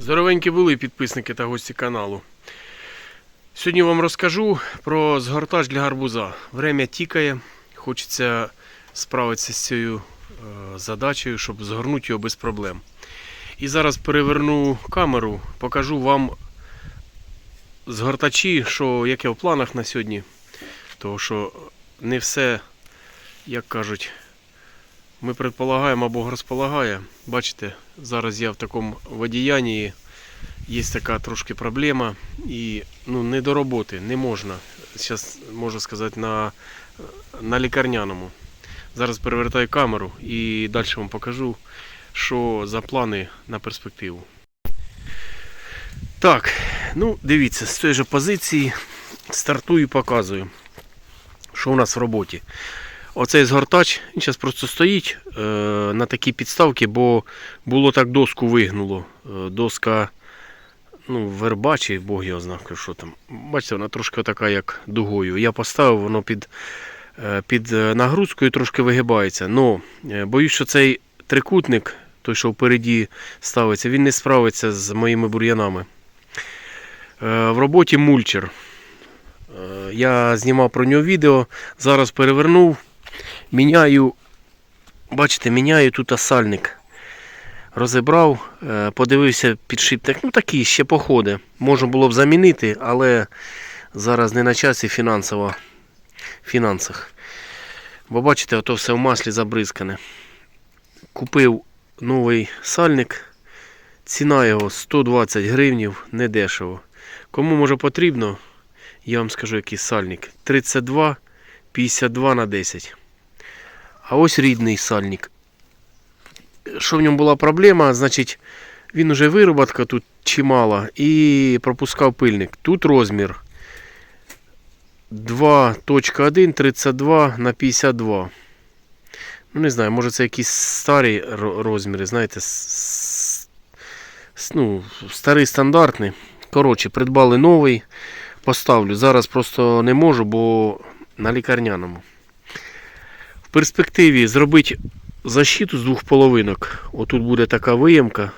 Здоровенькі були підписники та гості каналу. Сьогодні вам розкажу про згортач для гарбуза. Время тікає, хочеться справитися з цією е, задачею, щоб згорнути його без проблем. І зараз переверну камеру, покажу вам згортачі, що яке в планах на сьогодні. Тому що не все, як кажуть, ми предполагаємо або розполагає. Бачите, зараз я в такому водіянні, є така трошки проблема і ну, не до роботи, не можна. Зараз можна сказати на, на лікарняному. Зараз перевертаю камеру і далі вам покажу, що за плани на перспективу. Так, ну дивіться, з цієї ж позиції стартую і показую, що у нас в роботі. Оцей згортач, він зараз просто стоїть е, на такій підставці, бо було так доску вигнуло. Е, доска, ну, верба чи Бог його знав, що там. Бачите, вона трошки така, як дугою. Я поставив, воно під, е, під е, нагрузкою трошки вигибається. Но е, боюсь, що цей трикутник, той, що впереді ставиться, він не справиться з моїми бур'янами. Е, в роботі мульчер. Е, Я знімав про нього відео, зараз перевернув. Міняю, бачите, міняю тут сальник. Розібрав, е, подивився підшипник. Ну такий ще походи. Можна було б замінити, але зараз не на часі фінансово. фінансах. Бо бачите, ото все в маслі забризкане. Купив новий сальник. Ціна його 120 гривнів, не дешево. Кому може потрібно, я вам скажу який сальник. 32 52 на 10. А ось рідний сальник. Що в ньому була проблема, значить, він уже вироботка тут чимала і пропускав пильник. Тут розмір 2.1 32 на 52. Ну, не знаю, може це якісь старі розміри, знаєте, ну, старий стандартний. Коротше, придбали новий. Поставлю. Зараз просто не можу, бо на лікарняному. В перспективі зробити защиту з двох половинок. Отут буде така виємка.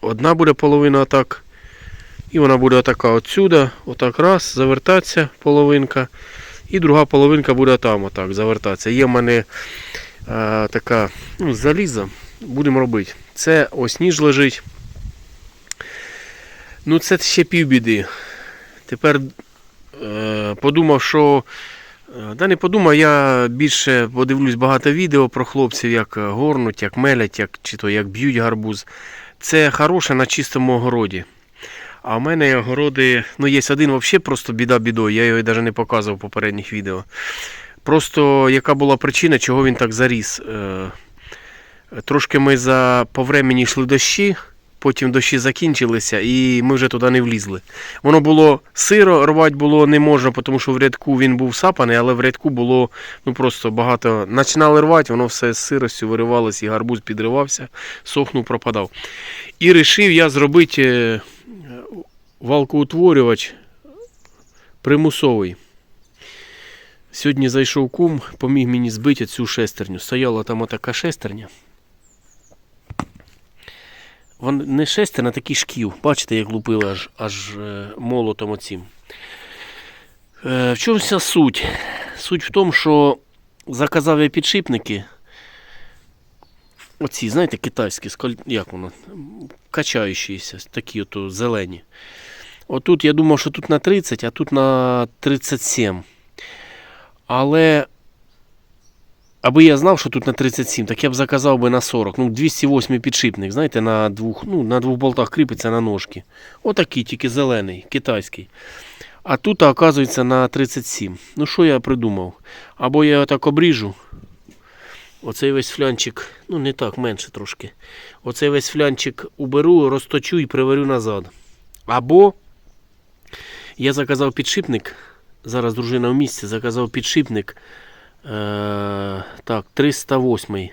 Одна буде половина отак. І вона буде отака отсюда. Отак раз, завертатися половинка. І друга половинка буде там отак завертатися. Є в мене е, така ну, заліза. Будемо робити. Це ось ніж лежить. Ну це ще півбіди. Тепер е, подумав, що Е, Да не подумав, я більше подивлюсь багато відео про хлопців, як е, горнуть, як мелять, як, чи то як б'ють гарбуз. Це хороше на чистому огороді. А в мене огороди, ну є один взагалі просто біда бідою, я його навіть не показував в попередніх відео. Просто яка була причина, чого він так заріс. Е, Трошки ми за по времені йшли дощі, потім дощі закінчилися і ми вже туди не влізли. Воно було сиро, рвати було не можна, тому що в рядку він був сапаний, але в рядку було ну просто багато. Починали рвати, воно все з сиростю виривалося, і гарбуз підривався, сохнув, пропадав. І вирішив я зробити е, валкоутворювач примусовий. Сьогодні зайшов кум, поміг мені збити цю шестерню. Стояла там отака шестерня. Не шестерня, а такий шків. Бачите, як лупили аж, аж е, молотом оцім. Е, в чому вся суть? Суть в тому, що заказав я підшипники. Оці, знаєте, китайські, як воно? Качаючіся, такі ото зелені. Отут я думав, що тут на 30, а тут на 37. Але аби я знав, що тут на 37, так я б заказав би на 40. Ну, 208 підшипник, знаєте, на двох, ну, на двох болтах кріпиться на ножки. Отакий, тільки зелений, китайський. А тут, оказується, на 37. Ну, що я придумав? Або я так обріжу. Оцей весь флянчик, ну не так, менше трошки. Оцей весь флянчик уберу, розточу і приварю назад. Або я заказав підшипник. Зараз дружина в місці, заказав підшипник. Е, так, 308. Е,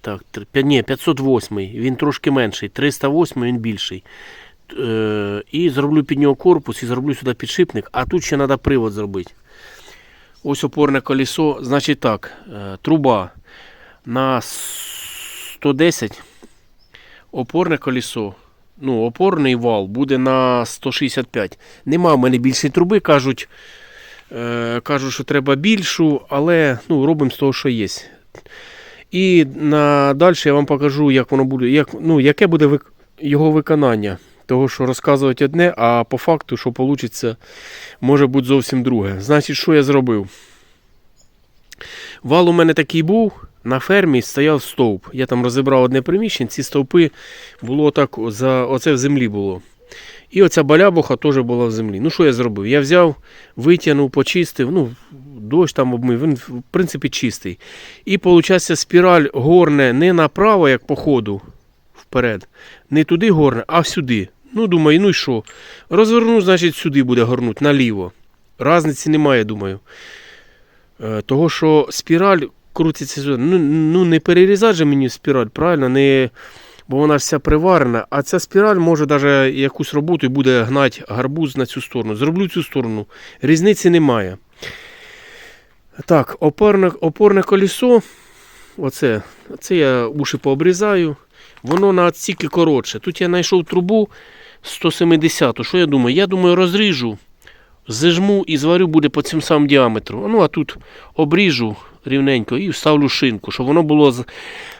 Так, ні, 508. Він трошки менший. 308 він більший. Е, і зроблю під нього корпус і зроблю сюди підшипник, а тут ще треба привод зробити. Ось опорне колесо. Значить так, труба на 110 опорне колесо. Ну, опорний вал буде на 165. Нема в мене більшої труби, кажуть. Е, кажуть, що треба більшу, але ну, робимо з того, що є. І на далі я вам покажу, як воно буде, як, ну, яке буде вик- його виконання. Того, що розказувати одне, а по факту, що вийде, може бути зовсім друге. Значить, що я зробив? Вал у мене такий був, на фермі стояв стовп. Я там розібрав одне приміщення, ці стовпи було так, за, оце в землі було. І оця балябуха теж була в землі. Ну, що я зробив? Я взяв, витягнув, почистив, ну, дощ там обмив, він, в принципі, чистий. І, виходить, спіраль горне не направо, як по ходу, вперед, не туди горне, а сюди. Ну, думаю, ну і що? Розверну, значить, сюди буде горнути, наліво. Разниці немає, думаю. Е, того, що спіраль крутиться сюди. Ну, ну не перерізати же мені спіраль, правильно? Не, бо вона вся приварена. А ця спіраль може навіть якусь роботу і буде гнати гарбуз на цю сторону. Зроблю цю сторону. Різниці немає. Так, опорне, опорне колесо. Оце, це я уші пообрізаю. Воно на стільки коротше. Тут я знайшов трубу 170. Що я думаю? Я думаю, розріжу, зажму і зварю буде по цим самим діаметру. Ну, а тут обріжу рівненько і вставлю шинку, щоб воно було,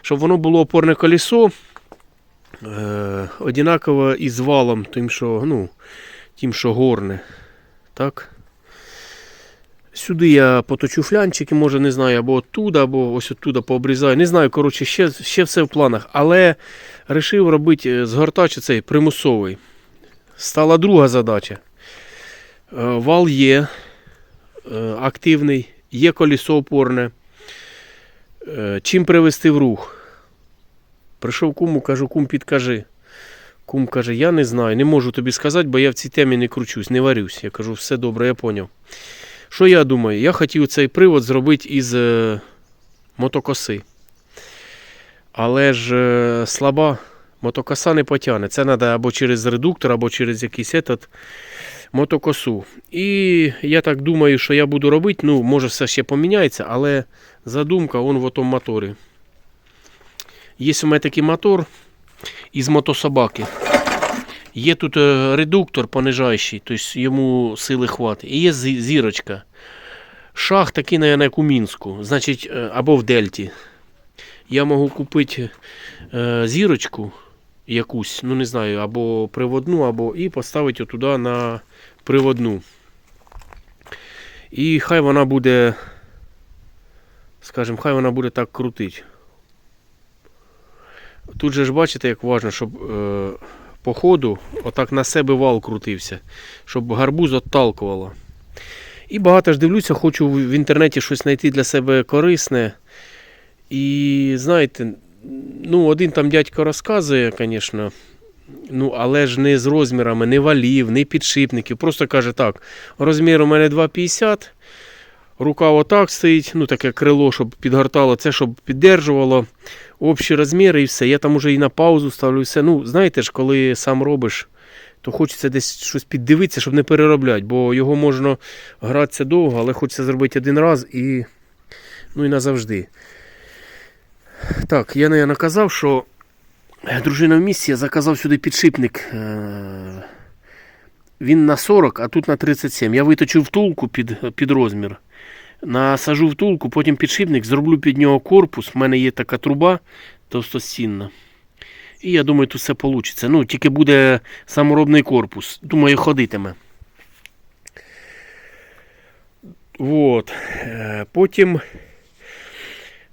щоб воно було опорне колесо е, однаково із валом, тим, що, ну, тим, що горне. Так. Сюди я поточу флянчики, може, не знаю, або оттуда, або ось оттуда пообрізаю. Не знаю, коротше, ще, ще все в планах. Але вирішив робити е, згортач цей примусовий. Стала друга задача. Е, Вал є е, активний, є колесо опорне. Чим привести в рух? Прийшов куму, кажу, кум, підкажи. Кум каже, я не знаю, не можу тобі сказати, бо я в цій темі не кручусь, не варюсь. Я кажу, все добре, я поняв. Що я думаю? Я хотів цей привод зробити із е, мотокоси. Але ж е, слаба мотокоса не потягне. Це треба або через редуктор, або через якийсь етат мотокосу. І я так думаю, що я буду робити. Ну, може, все ще поміняється, але задумка он в тому моторі. Є у мене такий мотор із мотособаки. Є тут е, редуктор понижаючий, тобто йому сили хватить. І є зі- зірочка. Шах такий, наверное, як у Мінську, значить, е, або в Дельті. Я можу купити е, зірочку якусь, ну не знаю, або приводну, або і поставити отуди на приводну. І хай вона буде, скажімо, хай вона буде так крутить. Тут же ж бачите, як важливо, щоб е, по ходу отак на себе вал крутився, щоб гарбуз отталкувало. І багато ж дивлюся, хочу в інтернеті щось знайти для себе корисне. І знаєте, ну, один там дядько розказує, звісно, ну, але ж не з розмірами, не валів, не підшипників. Просто каже так: розмір у мене 2,50, рука отак стоїть, ну таке крило, щоб підгортало, це щоб піддержувало общі розміри і все. Я там уже і на паузу ставлю все. Ну, знаєте ж, коли сам робиш, то хочеться десь щось піддивитися, щоб не переробляти, бо його можна гратися довго, але хочеться зробити один раз і, ну, і назавжди. Так, я не наказав, що е, дружина в місті, я заказав сюди підшипник. е, Він на 40, а тут на 37. Я виточив втулку під, під розмір. Насажу втулку, потім підшипник, зроблю під нього корпус. У мене є така труба товстостінна. І я думаю, тут все вийде. Ну, тільки буде саморобний корпус. Думаю, ходитиме. Вот. Е, Потім,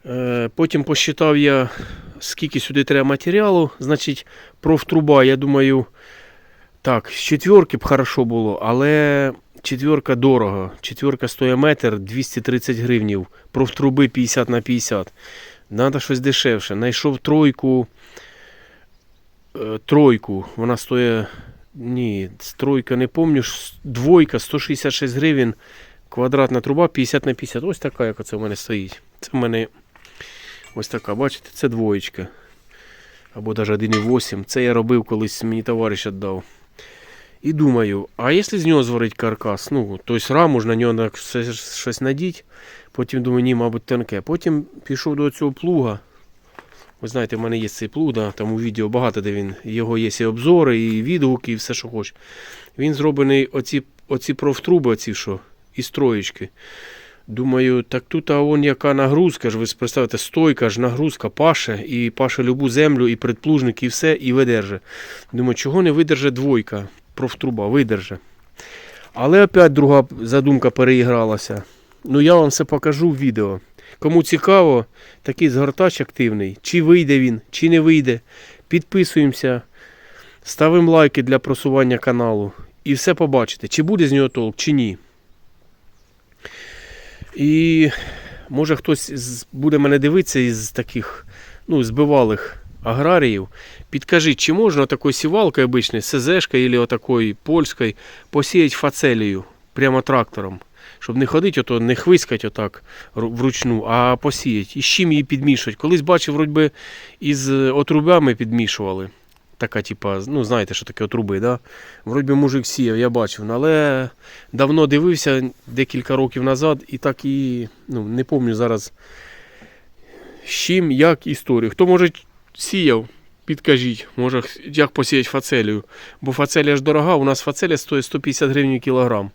е, потім посчитав я, скільки сюди треба матеріалу. Значить, профтруба, я думаю, так, з четверки б хорошо було, але четверка дорого. Четверка стоїть метр 230 гривнів. Профтруби 50 на 50. Надо щось дешевше. Найшов тройку. е, Тройку. Вона стоїть. Ні, тройка не пам'ятаю. Двойка 166 гривень. Квадратна труба 50 на 50. Ось така, яка це в мене стоїть. Це в мене ось така, бачите, це двоєчка. Або навіть 1,8. Це я робив колись, мені товариш віддав. І думаю, а якщо з нього зварити каркас? Ну, тобто раму ж на нього щось надіть. Потім думаю, ні, мабуть, тонке. Потім пішов до цього плуга. Ви знаєте, в мене є цей плуг, да, там у відео багато, де він. Його є і обзори, і відгуки, і все, що хочеш. Він зроблений оці, оці профтруби, оці що, і строєчки. Думаю, так тут а он яка нагрузка ж, ви представте, стойка ж, нагрузка паше, і паше любу землю, і предплужник, і все, і видерже. Думаю, чого не видерже двойка, профтруба, видерже. Але опять друга задумка переігралася. Ну я вам все покажу в відео. Кому цікаво, такий згортач активний, чи вийде він, чи не вийде. Підписуємося, ставимо лайки для просування каналу. І все побачите, чи буде з нього толк, чи ні. І може хтось буде мене дивитися із таких ну, збивалих аграріїв. Підкажіть, чи можна такою сівалкою обичною, СЗшкою або отакою польською, посіяти фацелію прямо трактором? Щоб не ходити, ото, не хвискати отак вручну, а посіяти. І з чим її підмішувати? Колись бачив, вроді із е, отрубями підмішували. Така, типа, ну знаєте, що таке отруби, да? Вроді мужик сіяв, я бачив. ну, Але давно дивився декілька років назад і так і ну, не пам'ятаю зараз з чим, як історію. Хто може сіяв, підкажіть, може як посіяти фацелію. Бо фацелія ж дорога, у нас фацелія стоїть 150 гривень кілограм.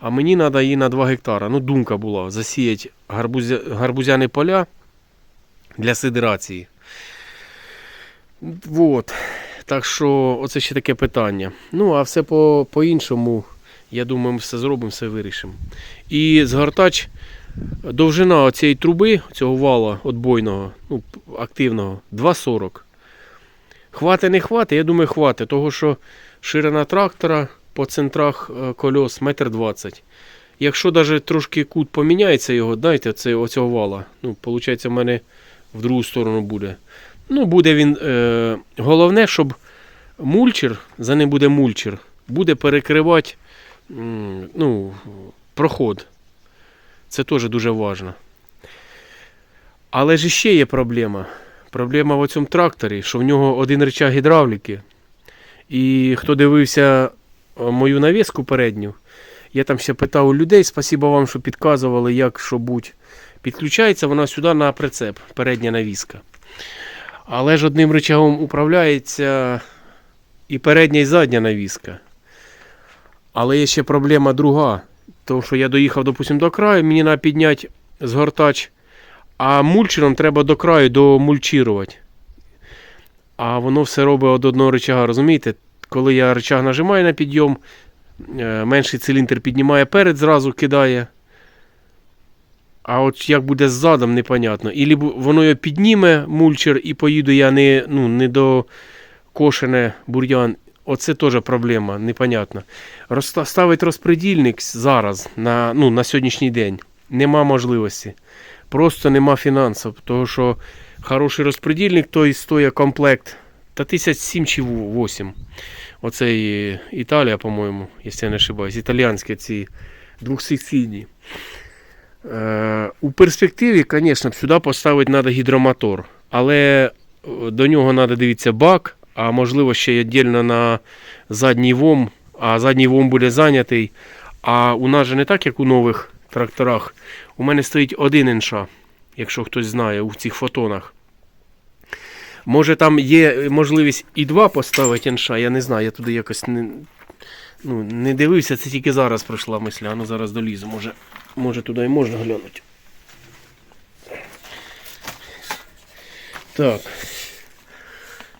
А мені треба її на 2 гектара. Ну, думка була засіяти гарбузя... гарбузяні поля для сидерації. Вот. Так що, оце ще таке питання. Ну, а все по- по-іншому, я думаю, ми все зробимо, все вирішимо. І згортач, довжина цієї труби, цього вала отбойного, ну, активного, 2,40. Хвати, не хвати, я думаю, хвати, того що ширина трактора по центрах е, кольос 1,20 м. Якщо навіть трошки кут поміняється його, дайте це, оцього вала. Ну, виходить, в мене в другу сторону буде. Ну, буде він. Е, головне, щоб мульчер, за ним буде мульчер, буде перекривати ну, проход. Це теж дуже важливо. Але ж ще є проблема. Проблема в цьому тракторі, що в нього один рычаг гідравліки. І хто дивився е, мою навіску передню, я там ще питав у людей, спасибо вам, що підказували, як що будь. Підключається вона сюди на прицеп, передня навіска. Але ж одним рычагом управляється і передня, і задня навіска. Але є ще проблема друга. Тому що я доїхав, допустим, до краю, мені треба підняти згортач, а мульчером треба до краю домульчирувати. А воно все робить від одного рычага, розумієте? Коли я рычаг нажимаю на підйом, е, менший циліндр піднімає перед, зразу кидає. А от як буде ззадом, непонятно. Ілі воно його підніме, мульчер, і поїду я не, ну, не до кошене бур'ян. Оце теж проблема, непонятно. Ставить розпредільник зараз на, ну, на сьогоднішній день. Нема можливості. Просто нема фінансів. Тому що хороший розпредільник, той стоїть комплект. Та тисяч сім чи вісім. Оцей е, Італія, по-моєму, якщо я не ошибаюсь. Італіянські ці двохсекційні. Е, у перспективі, звісно, сюди поставити треба гідромотор. Але е, до нього треба дивитися бак, а можливо ще й віддільно на задній вом, а задній вом буде зайнятий. А у нас же не так, як у нових тракторах. У мене стоїть один інша, якщо хтось знає, у цих фотонах. Може там є можливість і два поставити інша, я не знаю, я туди якось не, ну, не дивився, це тільки зараз прийшла мисля, ну зараз долізу, може, може туди і можна глянути. Так.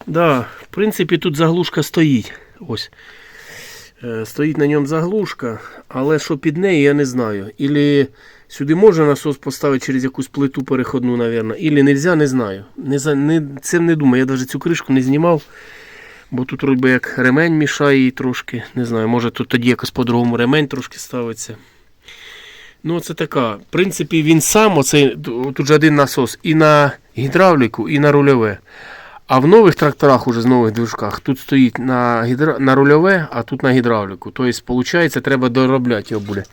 Да, в принципі, тут заглушка стоїть. Ось. Е, Стоїть на ньому заглушка, але що під нею, я не знаю. Ілі сюди можна насос поставити через якусь плиту переходну, мабуть, ілі нельзя, не знаю. Не, не, цим не думаю. Я навіть цю кришку не знімав, бо тут вроді як ремень мішає їй трошки. Не знаю, може тут тоді якось по-другому ремень трошки ставиться. Ну, це така. В принципі, він сам, оцей, тут же один насос і на гідравліку, і на рульове. А в нових тракторах, уже з нових движках, тут стоїть на, гідра... на рульове, а тут на гідравліку. Тобто, виходить, треба доробляти його буде.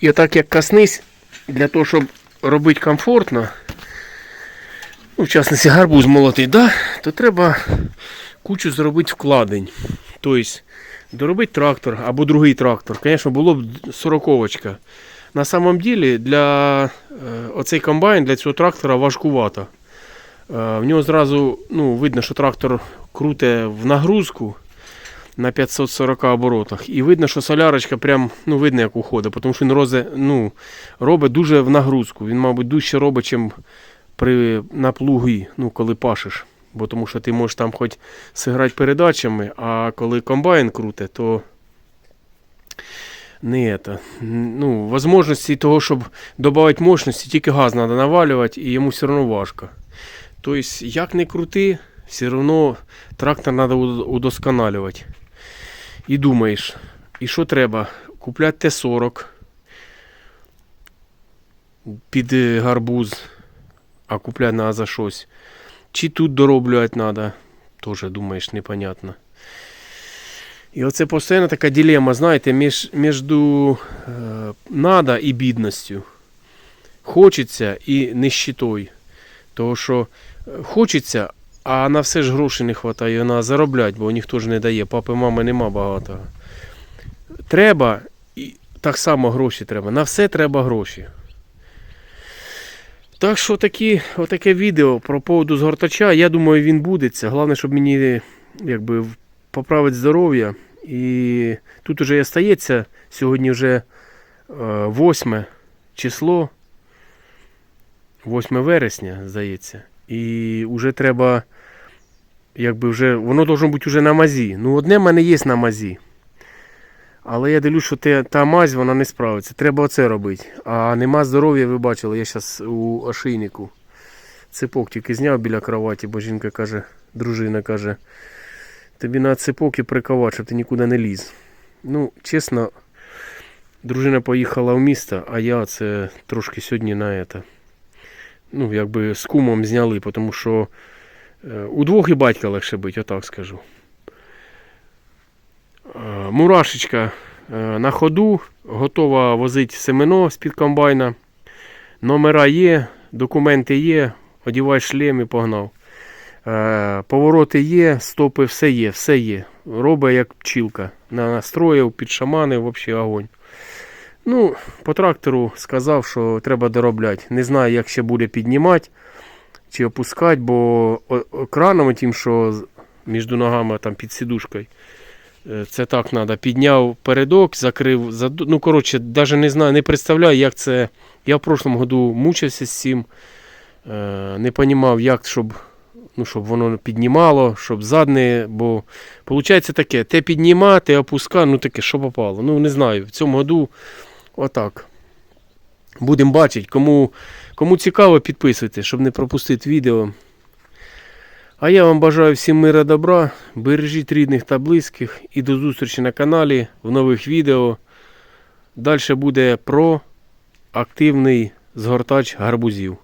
І отак як коснись, для того, щоб робити комфортно, ну, в частності гарбуз молотий, да, то треба кучу зробити вкладень. Тобто, доробити трактор або другий трактор. Звісно, було б сороковочка. На самом деле для е, оцей комбайн для цього трактора важкувато. В нього зразу ну, видно, що трактор круте в нагрузку на 540 оборотах. І видно, що солярочка прям, ну, видно, як уходить, тому що він розе, ну, робить дуже в нагрузку. Він, мабуть, дужче робить, ніж при, на плуги, ну, коли пашеш. Бо тому що ти можеш там хоч зіграти передачами, а коли комбайн круте, то не это. Ну, возможності того, щоб додати мощності, тільки газ треба навалювати, і йому все одно важко. Тобто, як не крути, все одно трактор треба удосконалювати. І думаєш, і що треба? Купляти Т-40 під е, гарбуз, а купляти треба за щось. Чи тут дороблювати треба, теж думаєш, непонятно. І оце постійно така дилема, знаєте, між, між е, надо і бідністю. Хочеться і нищетою. Того, що е, хочеться, а на все ж грошей не вистачає на заробляти, бо ніхто ж не дає. Папи, мами нема багато. Треба, і так само гроші треба. На все треба гроші. Так що такі, отаке відео про поводу згортача. Я думаю, він будеться. Головне, щоб мені якби, поправити здоров'я. І тут уже і стається сьогодні вже 8 число, 8 вересня, здається. І вже треба, якби вже, воно должно бути вже на мазі. Ну, одне в мене є на мазі. Але я дивлюсь, що те, та мазь вона не справиться. Треба оце робити. А нема здоров'я, ви бачили, я зараз у ошийнику. Цепок тільки зняв біля кроваті, бо жінка каже, дружина каже, тобі на цепок і приковати, щоб ти нікуди не ліз. Ну, чесно, дружина поїхала в місто, а я це трошки сьогодні на это. Ну, якби з кумом зняли, тому що е, удвох і батька легше бить, отак скажу. Е, Мурашечка е, на ходу, готова возити семено з-під комбайна. Номера є, документи є, одівай шлем і погнав. Повороти є, стопи, все є, все є. Робить як пчілка. Настроїв, підшаманив, взагалі огонь. Ну, по трактору сказав, що треба доробляти. Не знаю, як ще буде піднімати чи опускати, бо краном тим, що між ногами там під сідушкою. Е, Це так треба. Підняв передок, закрив. Ну, коротше, навіть не знаю, не представляю, як це. Я в прошлому году мучився з цим. Е, Не розумів, як, щоб, ну, щоб воно піднімало, щоб задне. Бо виходить таке, те підніма, те опуска, ну таке, що попало. Ну, не знаю. В цьому году отак. Будемо бачити. Кому, кому цікаво, підписуйтесь, щоб не пропустити відео. А я вам бажаю всім мира добра, бережіть рідних та близьких і до зустрічі на каналі в нових відео. Далі буде про активний згортач гарбузів.